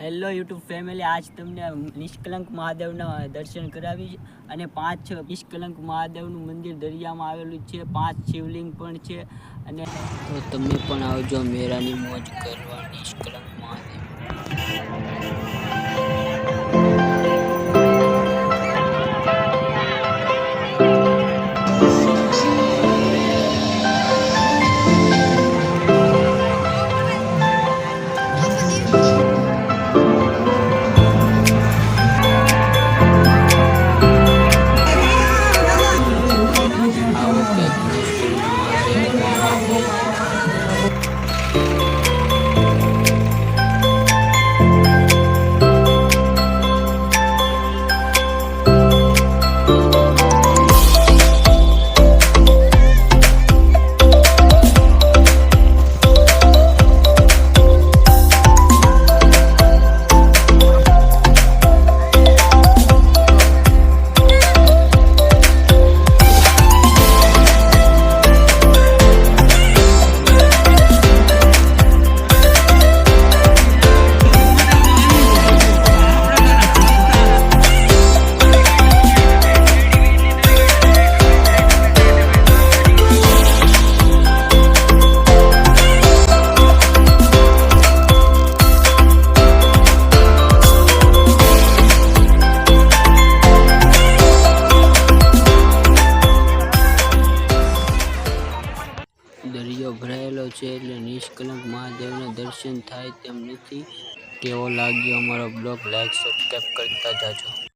Hello YouTube family આજ તમને નિષ્કલંક મહાદેવના દર્શન કરાવી અને પાંચ નિષ્કલંક મહાદેવનું મંદિર દરિયામાં આવેલું છે, પાંચ શિવલિંગ પણ છે અને તો તમે પણ આવજો મેરાની મોજ કરવા નિષ્કલંક ભરાયેલો છે એટલે નિષ્કલંક મહાદેવના દર્શન થાય તેમ નથી. કેવો લાગ્યો અમારો બ્લોગ? લાઈક સબસ્ક્રાઈબ કરતા જાજો.